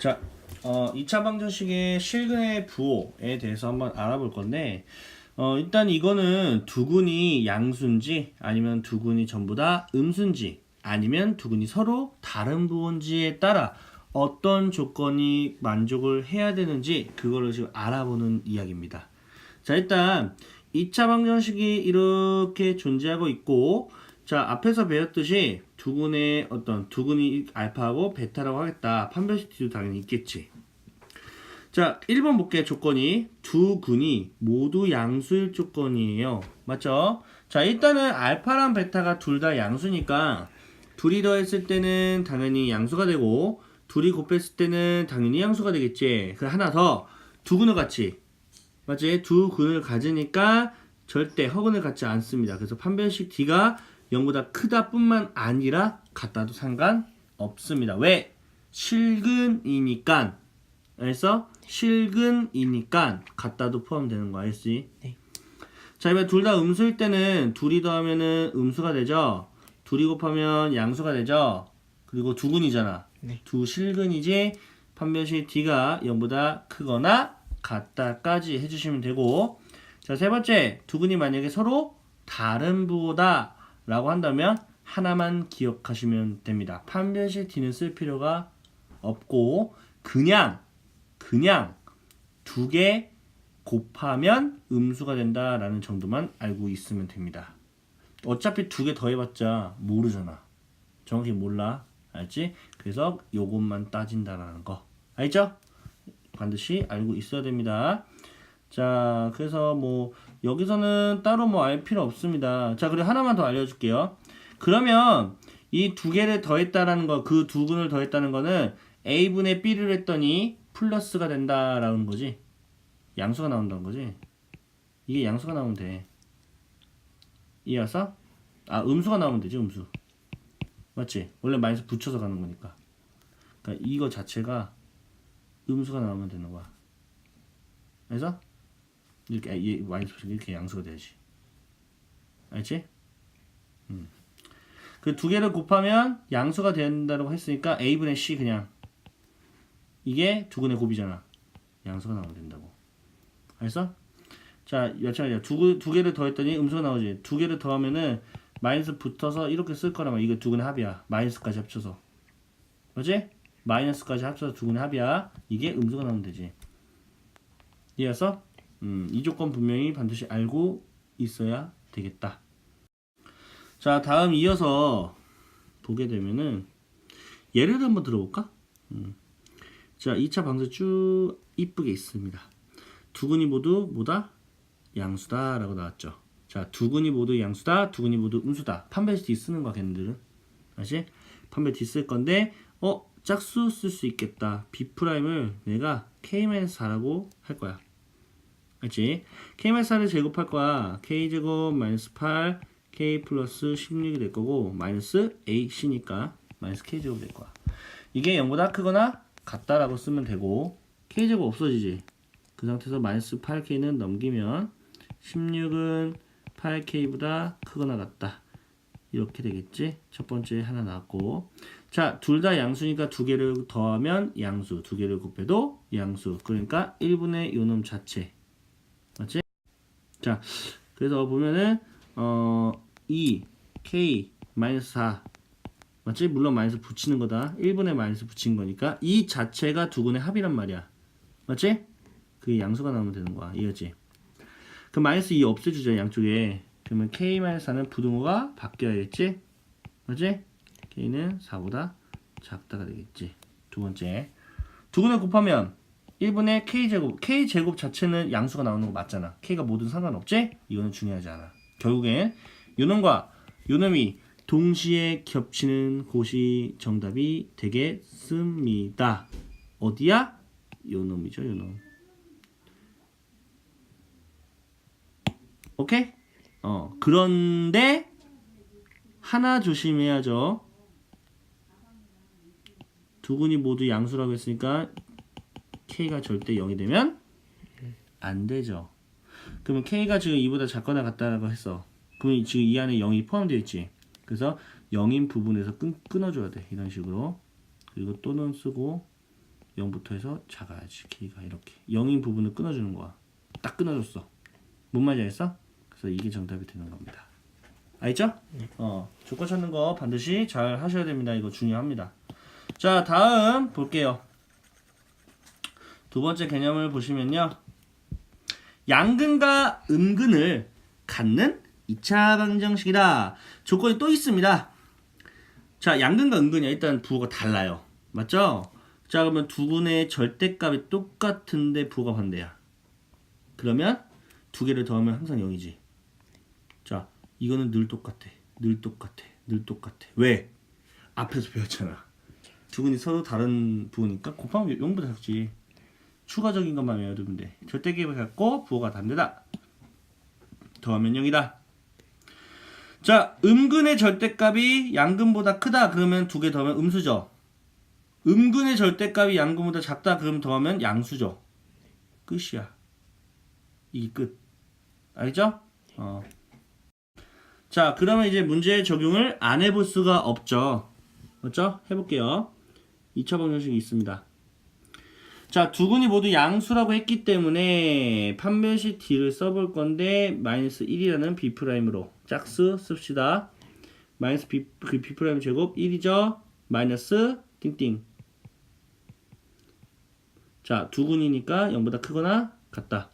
자, 어, 2차 방정식의 실근의 부호에 대해서 한번 알아볼 건데, 어, 일단 이거는 두근이 양수인지, 아니면 두근이 전부 다 음수인지, 아니면 두근이 서로 다른 부호인지에 따라 어떤 조건이 만족을 해야 되는지, 그거를 지금 알아보는 이야기입니다. 자, 일단 2차 방정식이 이렇게 존재하고 있고, 자, 앞에서 배웠듯이 두근의 어떤 두근이 알파하고 베타라고 하겠다. 판별식도 당연히 있겠지. 자, 1번 볼게 조건이 두 근이 모두 양수일 조건이에요. 맞죠? 자, 일단은 알파랑 베타가 둘 다 양수니까 둘이 더했을 때는 당연히 양수가 되고 둘이 곱했을 때는 당연히 양수가 되겠지. 그 하나 더두 근을 같이 맞지? 두 근을 가지니까 절대 허근을 갖지 않습니다. 그래서 판별식 D가 0보다 크다 뿐만 아니라 같다도 상관없습니다. 왜? 실근이니까. 그래서 실근이니까 같다도 포함되는 거 알지? 네. 자, 이번 둘 다 음수일 때는 둘이 더하면은 음수가 되죠. 둘이 곱하면 양수가 되죠. 그리고 두 근이잖아. 네. 두 실근이지 판별식 D가 0보다 크거나 같다까지 해주시면 되고 자, 세 번째, 두 근이 만약에 서로 다른 부호다 라고 한다면 하나만 기억하시면 됩니다. 판별식 D는 쓸 필요가 없고 그냥 그냥 두 개 곱하면 음수가 된다라는 정도만 알고 있으면 됩니다. 어차피 두 개 더해봤자 모르잖아. 정확히 몰라. 알지? 그래서 요것만 따진다라는 거. 알죠? 반드시 알고 있어야 됩니다. 자, 그래서 뭐 여기서는 따로 뭐 알 필요 없습니다. 자, 그리고 하나만 더 알려줄게요. 그러면 이 두 개를 더했다라는 거, 그두 근을 더했다는 거는 a분의 b를 했더니 플러스가 된다라는 거지. 양수가 나온다는 거지. 이게 양수가 나오면 돼. 이해했어? 아, 음수가 나오면 되지, 음수. 맞지? 원래 마이너스 붙여서 가는 거니까. 그러니까 이거 자체가 음수가 나오면 되는 거야. 그래서 이렇게 아, 얘 마이너스 붙이면 이렇게 양수가 돼야지. 알지? 음. 그 두 개를 곱하면 양수가 된다고 했으니까 a분의 c 그냥 이게 두 근의 곱이잖아. 양수가 나오면 된다고. 알았어? 자, 여차하냐. 두, 두 개를 더했더니 음수가 나오지. 두 개를 더하면은 마이너스 붙어서 이렇게 쓸 거라면 이거 두 근의 합이야. 마이너스까지 합쳐서. 그지? 마이너스까지 합쳐서 두 근의 합이야. 이게 음수가 나오면 되지. 이해했어? 음, 이 조건 분명히 반드시 알고 있어야 되겠다. 자, 다음 이어서 보게 되면은 예를 한번 들어볼까? 음. 자, 2차 방수 쭉 이쁘게 있습니다. 두 근이 모두 뭐다? 양수다 라고 나왔죠. 자, 두 근이 모두 양수다, 두 근이 모두 음수다. D 쓰는 거야, 걔네들은. 다시 D 쓸 건데, 어, 짝수 쓸 수 있겠다. B 프라임을 내가 K-4라고 할 거야. 알지? K-4를 제곱할 거야. K 제곱 마이너스 8, K 플러스 16이 될 거고, 마이너스 AC니까 마이너스 K 제곱 될 거야. 이게 0보다 크거나 같다라고 쓰면 되고, K 제곱 없어지지. 그 상태에서 마이너스 8K는 넘기면 16은 8K보다 크거나 같다. 이렇게 되겠지. 첫 번째 하나 나왔고. 자, 둘 다 양수니까 두 개를 더하면 양수, 두 개를 곱해도 양수. 그러니까 1분의 요놈 자체. 맞지? 자, 그래서 보면은, 어, 2, K, 마이너스 4. 맞지? 물론 마이너스 붙이는 거다. 1분의 마이너스 붙인 거니까. 이 자체가 두 근의 합이란 말이야. 맞지? 그게 양수가 나오면 되는 거야. 이해지? 그 마이너스 2 없애주죠, 양쪽에. 그러면 K-4는 부등호가 바뀌어야겠지? 맞지? K는 4보다 작다가 되겠지. 두 번째. 두 근을 곱하면 1분의 K제곱. K제곱 자체는 양수가 나오는 거 맞잖아. K가 뭐든 상관없지? 이거는 중요하지 않아. 결국엔 요놈과 요놈이 동시에 겹치는 곳이 정답이 되겠습니다. 어디야? 요놈이죠, 요놈. 오케이? 어, 그런데 하나 조심해야죠. 두 군이 모두 양수라고 했으니까 k가 절대 0이 되면 안 되죠. 그러면 k가 지금 2보다 작거나 같다라고 했어. 그럼 지금 이 안에 0이 포함되어 있지. 그래서 0인 부분에서 끊, 끊어줘야 돼. 이런 식으로. 그리고 또는 쓰고 0부터 해서 작아야지 K가 이렇게 0인 부분을 끊어주는 거야 딱 끊어줬어 뭔 말인지 알겠어? 그래서 이게 정답이 되는 겁니다 알겠죠? 어 조건 찾는 거 반드시 잘 하셔야 됩니다 이거 중요합니다 자 다음 볼게요 두 번째 개념을 보시면요 양근과 음근을 갖는 2차 방정식이다 조건이 또 있습니다 자 양근과 음근이 일단 부호가 달라요 맞죠? 자 그러면 두 분의 절대값이 똑같은데 부호가 반대야. 그러면 두 개를 더하면 항상 0이지. 자 이거는 늘 똑같아. 늘 똑같아. 늘 똑같아. 왜? 앞에서 배웠잖아. 두 분이 서로 다른 부호니까 곱하면 0보다 작지. 추가적인 것만 외워두면 돼. 절대값을 갖고 부호가 반대다. 더하면 0이다. 자 음근의 절대값이 양근보다 크다. 그러면 두 개 더하면 음수죠. 음근의 절대값이 양근보다 작다 그럼 더하면 양수죠. 끝이야. 이게 끝. 알죠? 어. 자, 그러면 이제 문제의 적용을 안 해볼 수가 없죠. 맞죠? 해볼게요. 2차 방 정식이 있습니다. 자, 두 군이 모두 양수라고 했기 때문에 판별식 D를 써볼 건데 마이너스 1이라는 B'으로 짝수 씁시다. 마이너스 B, 그 B' 제곱 1이죠? 마이너스 띵띵 자, 두 군이니까 0보다 크거나 같다.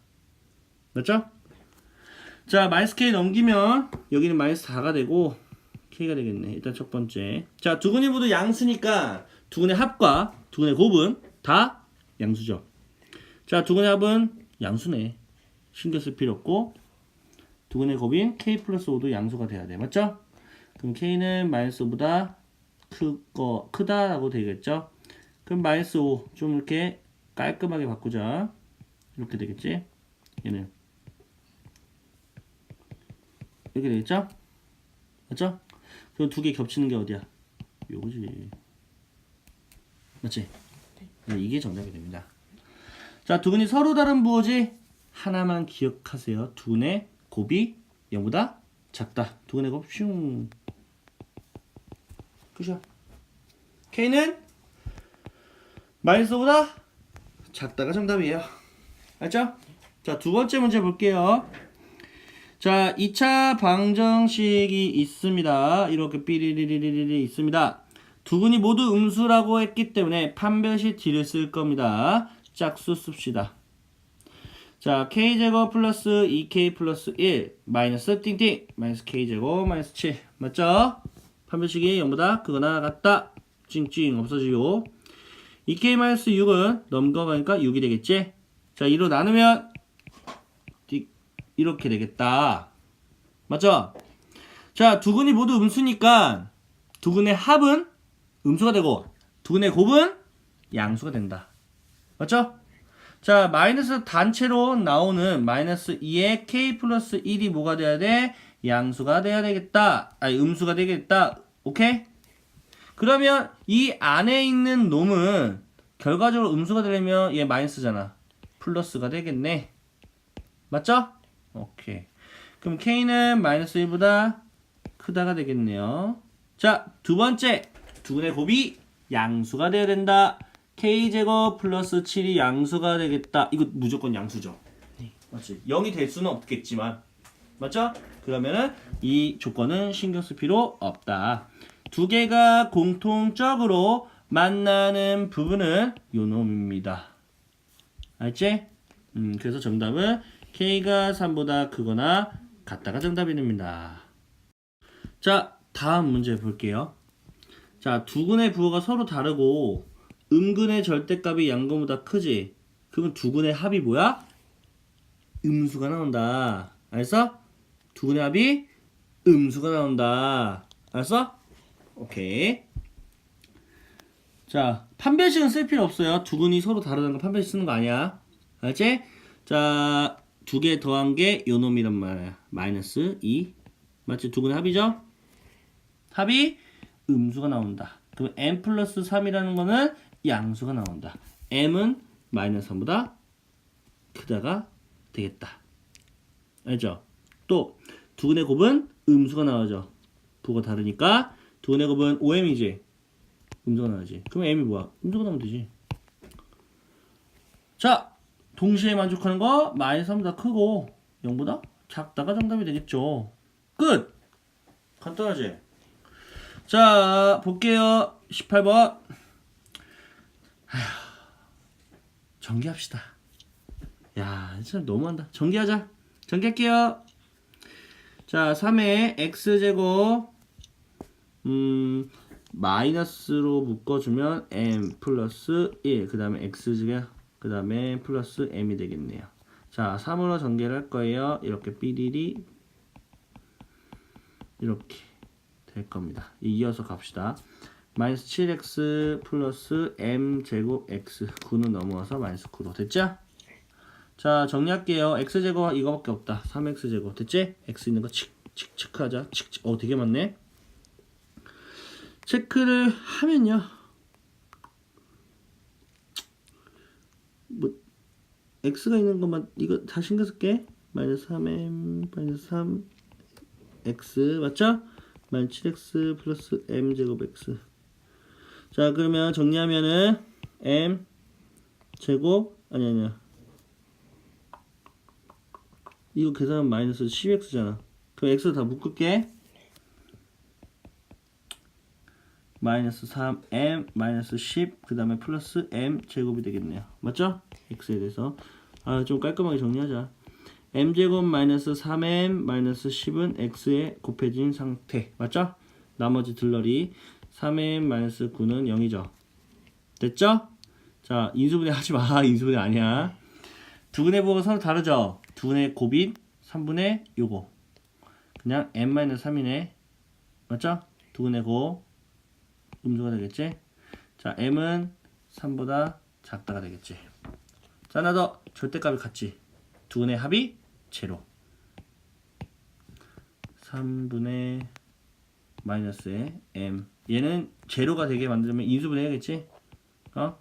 맞죠? 자, 마이너스 k 넘기면 여기는 마이너스 4가 되고 k가 되겠네. 일단 첫 번째. 자, 두 군이 모두 양수니까 두 군의 합과 두 군의 곱은 다 양수죠. 자, 두 군의 합은 양수네. 신경 쓸 필요 없고 두 군의 곱인 k 플러스 5도 양수가 돼야 돼. 맞죠? 그럼 k는 마이너스 5보다 크거 크다라고 되겠죠? 그럼 마이너스 5 좀 이렇게 깔끔하게 바꾸자. 이렇게 되겠지? 얘는. 이렇게 되겠죠? 맞죠? 그럼 두개 겹치는 게 어디야? 요거지. 맞지? 네, 이게 정답이 됩니다. 자, 두 분이 서로 다른 부호지? 하나만 기억하세요. 두 분의 곱이 0보다 작다. 두 분의 곱 슝. 끝이야. K는 마이너스보다 작다가 정답이에요. 알죠? 자, 두 번째 문제 볼게요. 자, 2차 방정식이 있습니다. 이렇게 삐리리리리리 있습니다. 두 분이 모두 음수라고 했기 때문에 판별식 D를 쓸 겁니다. 짝수 씁시다. 자, k제곱 플러스 2k 플러스 1 마이너스 띵띵 마이너스 k제곱 마이너스 7 맞죠? 판별식이 0보다 크거나 같다. 찡찡 없어지고 2k-6은 넘겨가니까 6이 되겠지? 자, 2로 나누면 이렇게 되겠다. 맞죠? 자, 두 근이 모두 음수니까 두 근의 합은 음수가 되고 두 근의 곱은 양수가 된다. 맞죠? 자, 마이너스 단체로 나오는 마이너스 2의 k 플러스 1이 뭐가 돼야 돼? 양수가 돼야 되겠다. 아니, 음수가 되겠다. 오케이? 그러면 이 안에 있는 놈은 결과적으로 음수가 되려면 얘 마이너스잖아. 플러스가 되겠네. 맞죠? 오케이. 그럼 k는 마이너스 1보다 크다가 되겠네요. 자, 두 번째. 두분의 곱이 양수가 되어야 된다. k제곱 플러스 7이 양수가 되겠다. 이거 무조건 양수죠. 맞지? 0이 될 수는 없겠지만. 맞죠? 그러면은 이 조건은 신경 쓸 필요 없다. 두 개가 공통적으로 만나는 부분은 요 놈입니다. 알지? 음, 그래서 정답은 K가 3보다 크거나 같다가 정답이 됩니다. 자, 다음 문제 볼게요. 자, 두 근의 부호가 서로 다르고 음근의 절대값이 양근보다 크지? 그러면 두 근의 합이 뭐야? 음수가 나온다. 알았어? 두 근의 합이 음수가 나온다. 알았어? 오케이. 자, 판별식은 쓸 필요 없어요. 두 근이 서로 다르다는 거 판별식 쓰는 거 아니야. 알지? 자, 두 개 더한 게 요 놈이란 말이야. 마이너스 2. 맞지? 두 근의 합이죠? 합이 음수가 나온다. 그럼 m 플러스 3이라는 거는 양수가 나온다. m은 마이너스 3보다 크다가 되겠다. 알죠? 또, 두 근의 곱은 음수가 나오죠. 부가 다르니까 두 근의 곱은 5m이지. 음수가 나오지. 그럼 m이 뭐야? 음수가 나오면 되지. 자, 동시에 만족하는 거 마이너스 3보다 크고 0보다 작다가 정답이 되겠죠. 끝! 간단하지? 자, 볼게요. 18번. 전개합시다. 야, 진짜 너무한다. 전개하자. 전개할게요. 자, 3에 x제곱 음, 마이너스로 묶어주면 m 플러스 1, 그 다음에 x제곱, 그 다음에 플러스 m이 되겠네요. 자, 3으로 전개를 할 거예요. 이렇게 삐리리 이렇게 될 겁니다. 이어서 갑시다. 마이너스 7x 플러스 m 제곱 x 9는 넘어와서 마이너스 9로 됐죠? 자 정리할게요. x 제곱 이거밖에 없다. 3x 제곱 됐지? x 있는 거 칙, 칙, 체크하자. 칙, 칙. 어 되게 많네. 체크를 하면요. 뭐 x가 있는 것만 이거 다 신경 쓸게. 마이너스 3m 마이너스 3 x 맞죠? 마이너스 7x 플러스 m 제곱 x 자 그러면 정리하면은 m 제곱 아니 아니야. 이거 계산하면 마이너스 10x잖아. 그럼 x 다 묶을게. 마이너스 3m 마이너스 10 그 다음에 플러스 m 제곱이 되겠네요. 맞죠? x에 대해서. 아 좀 깔끔하게 정리하자 m제곱 마이너스 3m 마이너스 10은 x에 곱해진 상태 맞죠? 나머지 들러리 3m 마이너스 9는 0이죠 됐죠? 자 인수분해 하지 마 인수분해 아니야 두분의 부호가 서로 다르죠? 두분의 곱인 3분의 요거 그냥 m 마이너스 3이네 맞죠? 두분의 곱 음수가 되겠지? 자 m은 3보다 작다가 되겠지 자 하나 더 절대값이 같지 두분의 합이 제로 3분의 마이너스의 m 얘는 제로가 되게 만들면 인수분해 해야겠지? 어?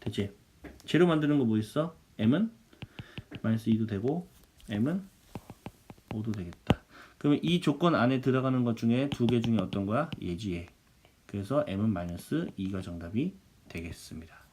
됐지? 제로 만드는 거 뭐 있어? m은 마이너스 2도 되고 m은 5도 되겠다 그러면 이 조건 안에 들어가는 것 중에 두 개 중에 어떤 거야? 예지 얘 그래서 m은 마이너스 2가 정답이 되겠습니다